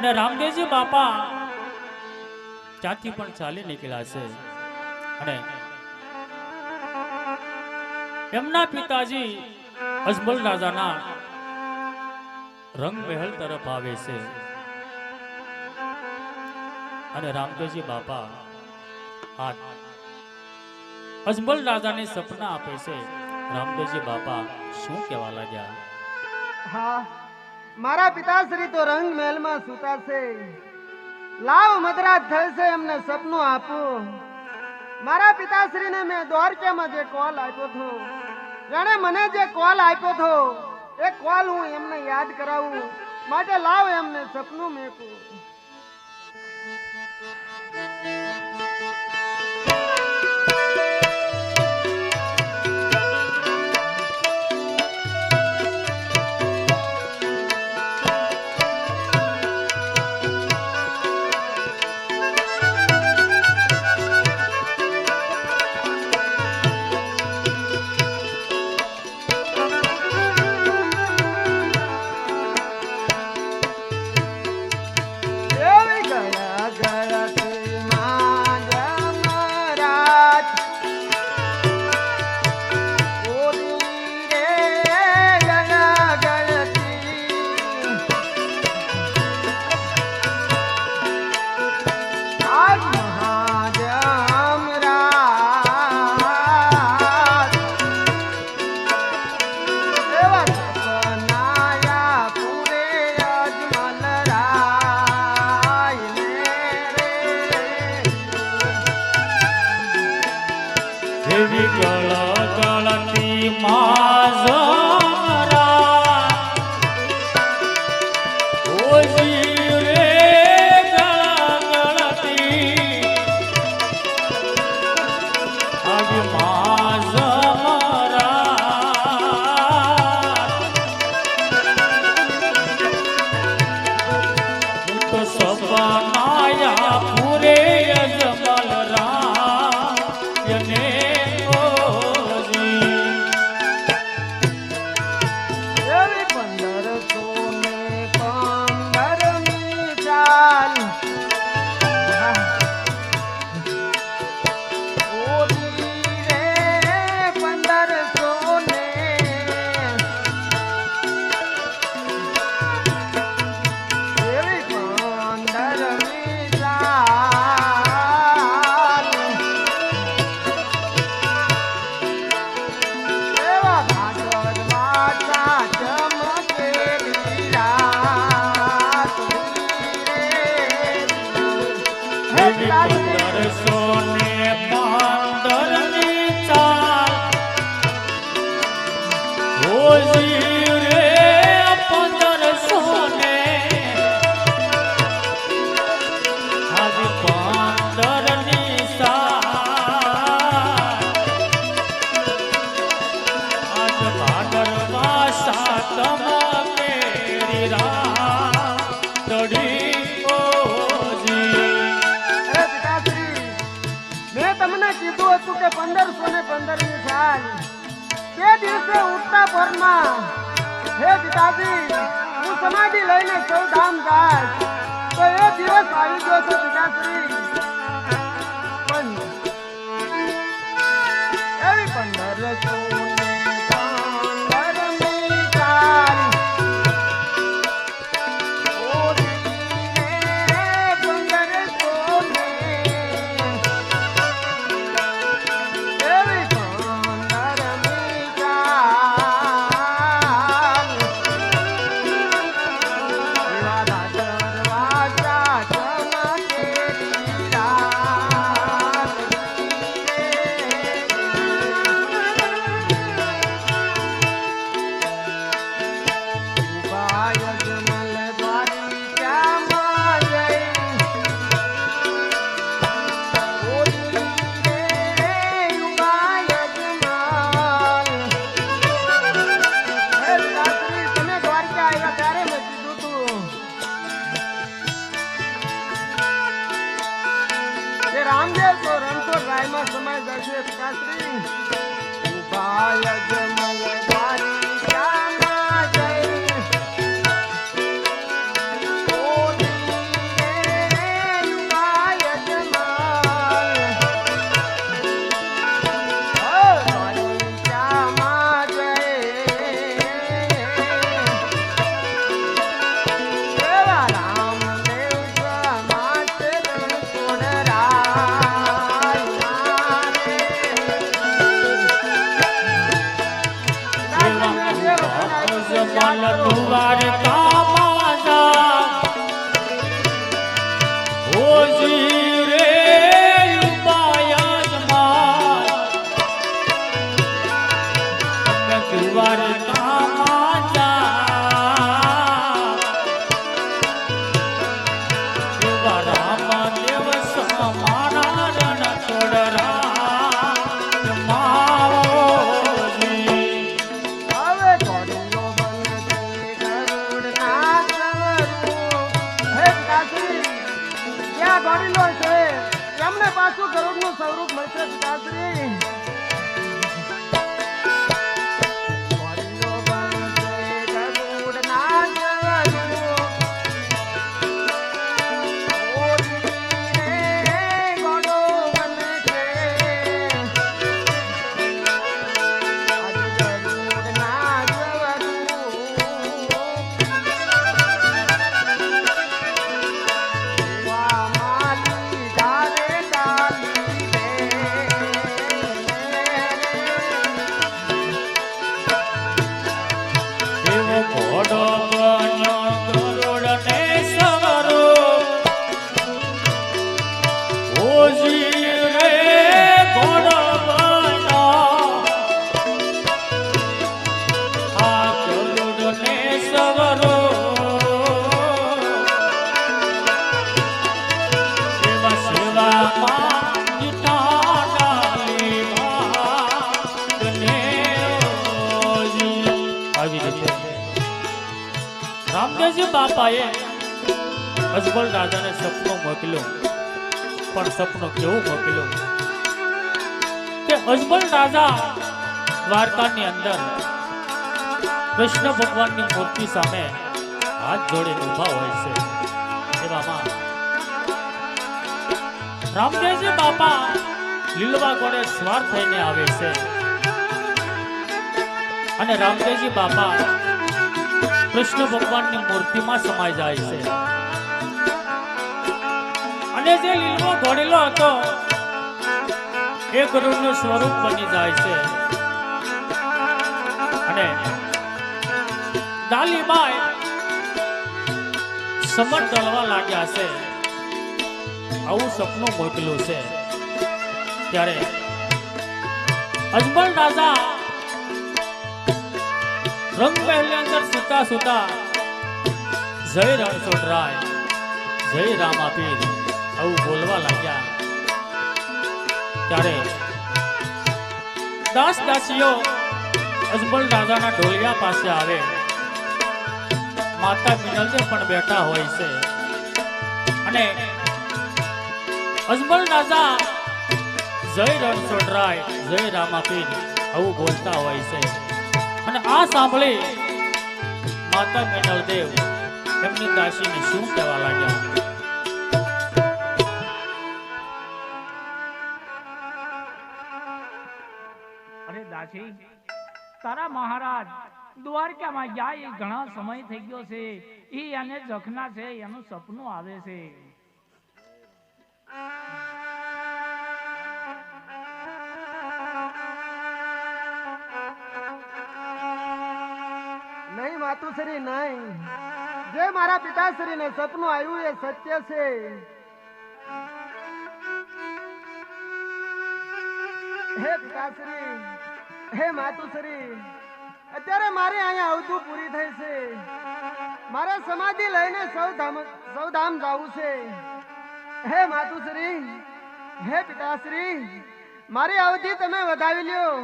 અને રામદેવજી બાપા ત્યાંથી પણ ચાલી નીકળ્યા છે. અને એમના પિતાજી અજમલ રાજાના રંગમહેલ તરફ આવે છે. અને રામદેવજી બાપા અજમલ રાજાને સપના આપે છે. રામદેવજી બાપા શું કહેવા લાગ્યા? હા મારા પિતાશ્રી તો રંગ મહેલમાં સૂતા છે લાવ મધરાત થશે એમને સપનું આપું. મારા પિતાશ્રીને મેં દ્વારકામાં જે કોલ આપ્યો હતો એણે મને જે કોલ આપ્યો હતો, એ કોલ હું એમને યાદ કરાવું. માટે લાવ એમને સપનું મેકું. હે પંદરમી સાલ. તે દિવસે ઉઠતા પરમાં, હે પિતાજી, હું સમાધિ લઈને સૌ ધામ જાય તો એ દિવસ આવી ગયો છે પિતાશ્રી. પણ એવી પંદરસો બાપાએ અજમલ દાદાને સપનું મોકલ્યું. પણ સપનું કેવું મોકલ્યું? કે અજમલ દાદા દ્વારકાની અંદર કૃષ્ણ ભગવાનની મૂર્તિ સામે હાથ જોડે ઊભા હોય છે. એવામાં રામદેવજી બાપા. લીલવા ગોળે સ્વાર થઈને આવે છે. અને રામદેવજી બાપા. કૃષ્ણ ભગવાનની મૂર્તિમાં સમાઈ જાય છે. અને જે લીલો ઘોડેલો હતો, એ ગુરુનું સ્વરૂપ બની જાય છે. અને ડાલીબાઈ સમર ડળવા લાગ્યા છે. આવું સપનું મોકલ્યું છે. ત્યારે અજમલ રાજા રંગ મહેલની અંદર સુતા સુતા જય રણછોડરાય જય રામાપીર આવું બોલવા લાગ્યા. ત્યારે દાસ દાસીઓ અજમલ રાજાના ઢોલિયા પાસે આવે. માતા મિનલજી પણ બેઠા હોય છે. અને અજમલ રાજા જય રણછોડરાય જય રામાપીર આવું બોલતા હોય છે. અને આ સાંભળી માતા મિનલદેવ એમની દાસીને શું કહેવા લાગ્યા? તારા મહારાજ દ્વારકામાં ઘણા સમય થઈ ગયો છે. એ એને જખના છે, એનું સપનું આવે છે. નહીં નહીં. જે મારા પિતાશ્રીને સપનું આવ્યું એ સત્ય છે. હે પિતાશ્રી, હે માતુશ્રી, અત્યારે મારે અહીંયા આવતું પૂરી થઈ છે. મારે સમાધિ લઈને સૌ ધામ સૌ ધામ જવું છે. હે માતુશ્રી, હે પિતાશ્રી, મારી અવધિ તમે વધાવી લ્યો.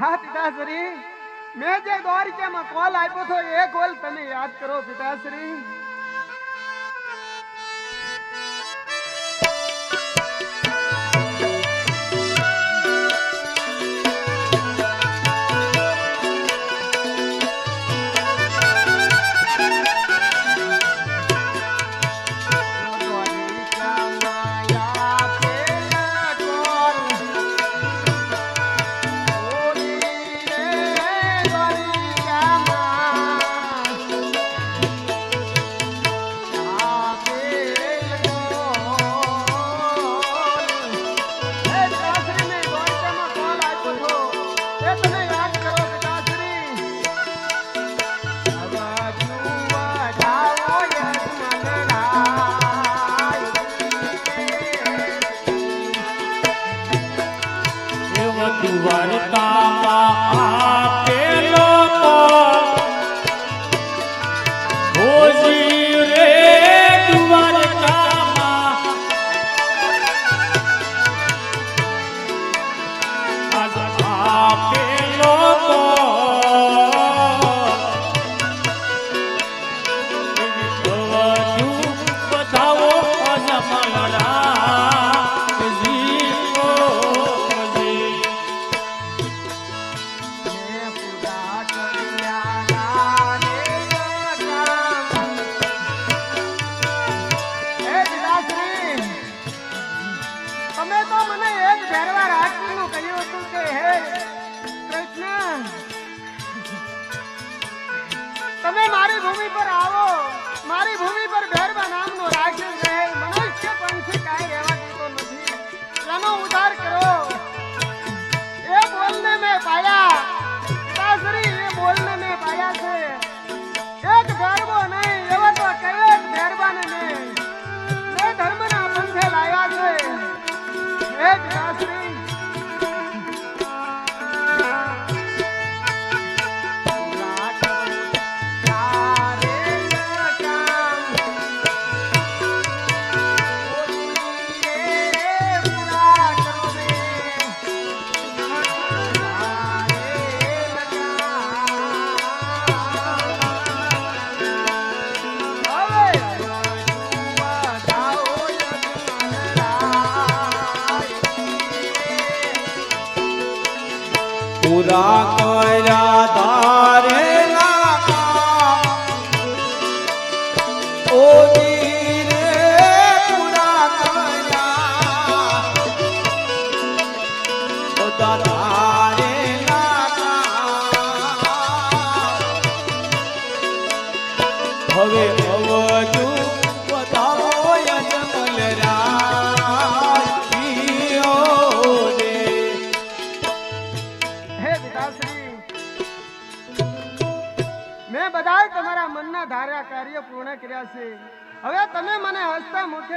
હા પિતાશ્રી મેં જે દ્વારિકામાં કોલ આપ્યો હતો એ કોલ તમે યાદ કરો પિતાશ્રી.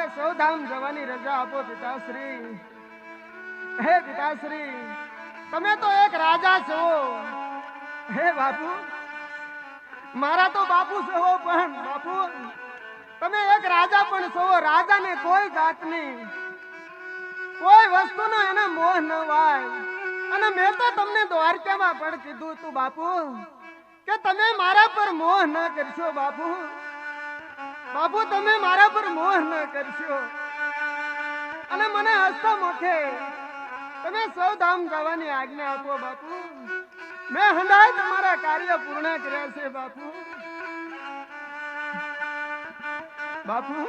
મુખે સૌધામ જવાની રજા આપો પિતાશ્રી. હે પિતાશ્રી, તમે તો એક રાજા છો. હે બાપુ, મારા તો બાપુ છો, પણ બાપુ, તમે એક રાજા પણ છો, રાજાને કોઈ જાતની કોઈ વસ્તુનો એને મોહ ન વાય અને મેં તો તમને દ્વારકામાં પણ કીધું તું બાપુ, કે તમે મારા પર મોહ ન કરશો બાપુ. બાપુ, તમે મારા પર મોહ ન કરશો. અને મને હસતા મોખે. તમે સૌ ધામ જવાની આજ્ઞા આપો બાપુ. મેં હંડાય તમારા કાર્ય પૂર્ણ કર્યા છે બાપુ. બાપુ,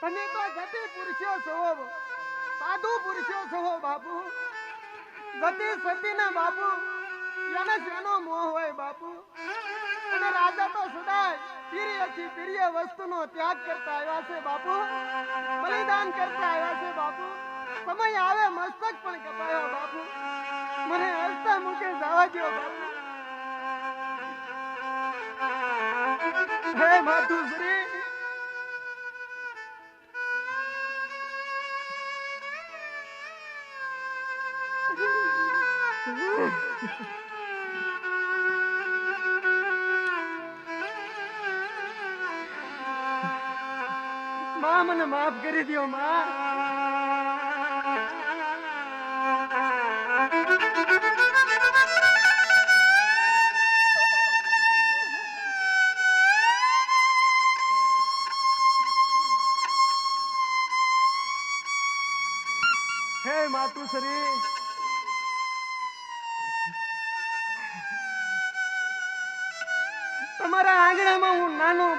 તમે તો જતી પુરુષો છો. સાધુ પુરુષો છો બાપુ. ગતિ સતી ના બાપુ. એને શેનો મોહ હોય બાપુ. અને રાજા તો સદાય પ્રિયથી પ્રિય વસ્તુનો ત્યાગ કરતા આવ્યા છે બાપુ. બલિદાન કરતા આવ્યા છે બાપુ. સમય આવે, મસ્તક પણ કપાયો બાપુ. મને હસતા મુકે જવા દો બાપુ. હે માતુશ્રી માં મને માફ કરી દો માં. હે માતુશ્રી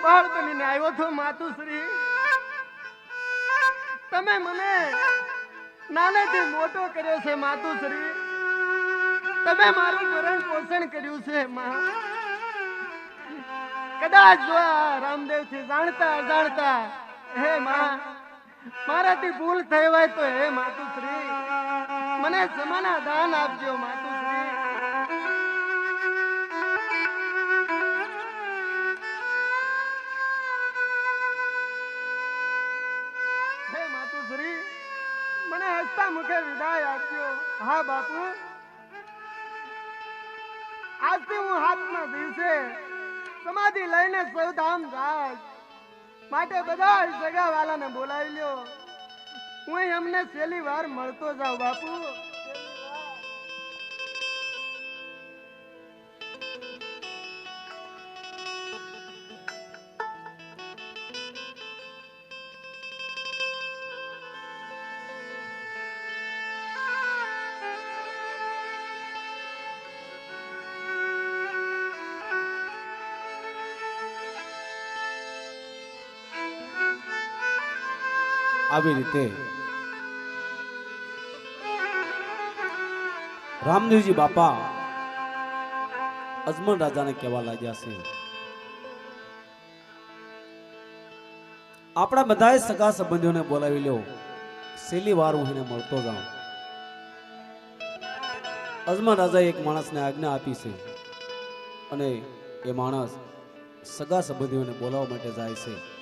હું બનીને આવ્યો છો, માતુશ્રી. તમે મને નાનેથી મોટો કર્યો છે, માતુશ્રી. તમે મારું ભરણ પોષણ કર્યું છે, માં. કદાચ જો આ રામદેવથી જાણતા અજાણતા, હે, માં, મારાથી ભૂલ થઈ હોય તો, હે, માતુશ્રી, મને સમાના દાન આપજો, માતુશ્રી. હા, બાપુ. આજથી હું હાથના દિવસે સમાધિ લઈને સૌધામ જાત માટે બધા સગા વાલાને બોલાવી લ્યો. હું એમને છેલ્લી વાર મળતો જાઉં, બાપુ. આવી રીતે. રામદેવજી બાપા અજમલ રાજાને કહેવા લાગ્યા છે. આપણા બધાએ સગા સંબંધીઓને બોલાવી લ્યો. છેલ્લી વાર હું એને મળતો જાઉં. અજમલ રાજાએ એક માણસને આજ્ઞા આપી છે અને એ માણસ સગા સંબંધીઓને બોલાવવા માટે જાય છે.